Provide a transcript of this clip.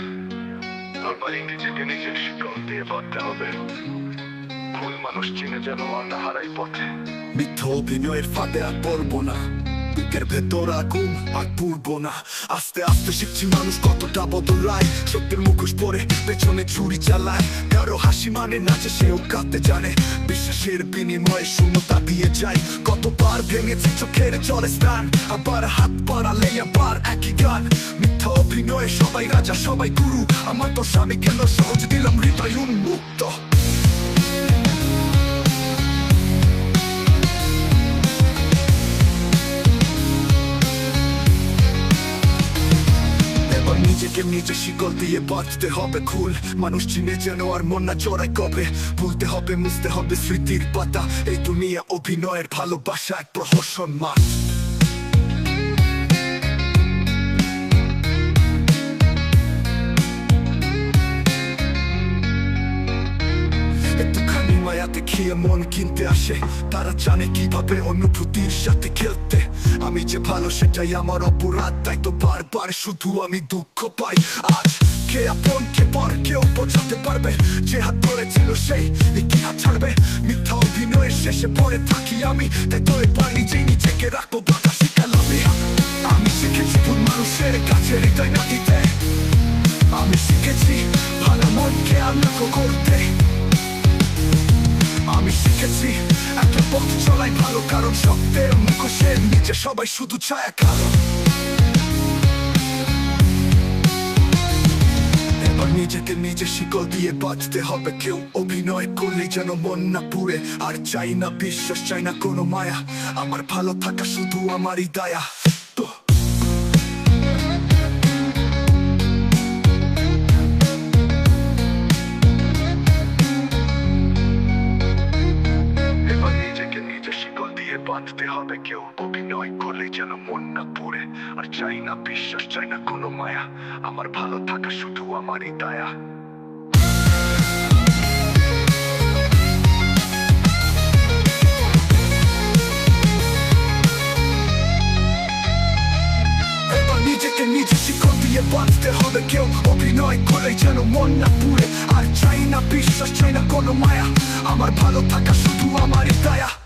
Normally নিজেকে নিজের শিকল দিয়ে বাঁধতে হবে। ভুল মানুষ চিনে যেন আর হারাই পথে। মিথ্যা অভিনয়ের ফাঁদে আর পড়ব না। বুকের ভেতর আগুন আর পুরবো না। আস্তে আস্তে শিখছি মানুষ কতটা বদলায় সত্যের মুখোশ পরে পেছনে ছুরি চালায়। কারও হাসি মানে নাচে, সেও কাঁদতে জানে। বিশ্বাসের বিনিময়ে শূন্যতা দিয়ে যায় কতবার ভেঙেছে চোখের জলে স্নান। আবার হাত পাড়ালে আবার একই গান। অভিনয়ে সবাই রাজা, সবাই গুরু। আমার তো স্বামী কেন সহজ দিলাম হৃদয় উন্মুক্ত নিজেকে নিজে শিকল দিয়ে বাঁচতে হবে খুল। মানুষ চিনে যেন আর মন না চড়াই কবে। ভুলতে হবে, মুছতে হবে স্মৃতির পাতা। এই দুনিয়া অভিনয়ের ভালোবাসা এক প্রহসন মাঠ। মায়া দেখিয়ে মন কিনতে আসে। তারা জানে কীভাবে অনুভূতির সাথে খেলতে। আমি যে ভালো সেটাই আমার অপরাধ, তাই তো বারবার শুধু আমি দুঃখ পাই। আজ কে আপন, কে পর কেউ বোঝাতে পারবে। যে হাত ধরেছিল সেই ছাড়বে। মিথ্যা অভিনয়ের শেষে থাকি আমি। তাই তো নিজেই নিজেকে রাখব বাধা আমি শিখেছি ভুল মানুষের কাছে হৃদয় না দিতে আমি শিখেছি ভালো মনকে আনন্দ করতে। শিখেছি একটা পথ চলাই ভালো, কারণ সত্যের মুখোশের নিচে সবাই শুধু ছায়া কারণ নিজেকে নিজে শিকল দিয়ে বাঁচতে হবে। কেউ অভিনয় করলে যেন মন না পুড়ে। আর চাই না বিশ্বাস, চাই না কোনো মায়া। আমার ভালো থাকা শুধু আমারই দায়া। বাঁধতে হবে কেউ। অভিনয় করলে যেন মন না পড়ে। আর চাই না বিশ্বাস, চাই না কোনো মায়া। আমার ভালো থাকা শুধু আমারই দায়া। নিজেকে নিজে দিয়ে বাঁচতে হবে কেউ। অভিনয় করে যেন মন না পুড়ে। আর চাই না বিশ্বাস, চাই না কোনো মায়া। আমার ভালো থাকা শুধু আমারই দায়া।